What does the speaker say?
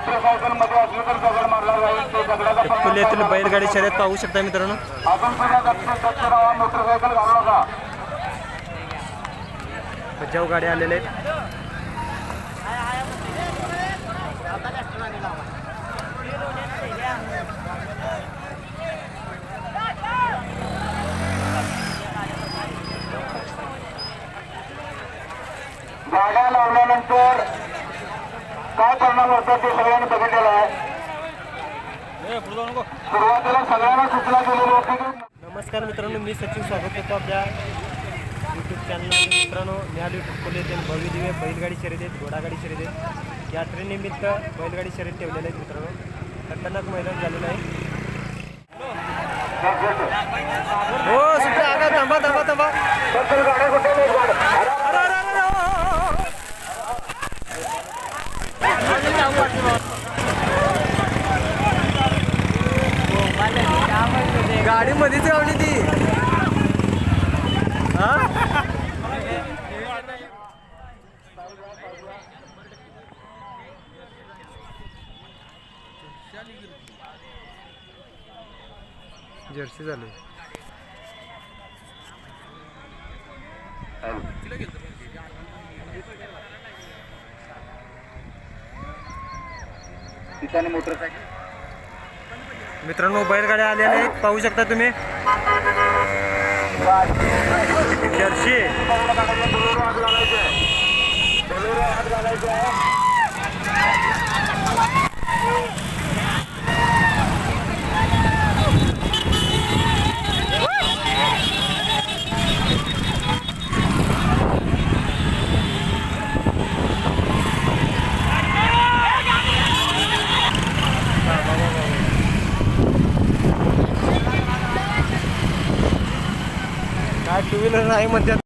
Motorcycle बैलगाडी शर्यत पाहू शकता मित्रांनो. बचाव सुद्धा दक्ष गाड्या गाड्या लावल्यानंतर काय परिणाम होतो ते नमस्कार मित्रांनो मी सचिन स्वागत करतो आपल्या यूट्यूब चॅनल मित्रांनो न्याल यूट्यूब खोले भव्य दिव्य बैलगाडी शर्यतीत आहेत घोडागाडी शर्यतीत. आहेत यात्रेनिमित्त बैलगाडी शर्यत ठेवलेले आहेत मित्रांनो. खतरनाक मैदान झालेलं आहे. हो सुद्धा आगा थांबा थांबा थांबा. गाडी मध्येच गावली ती जर्सी झाली. तिथं मोटरसायकल? मित्रांनो बैलगाड्या आलेल्या आहेत. पाहू शकता तुम्ही. जर्सी. टू व्हीलर नाही म्हणतात.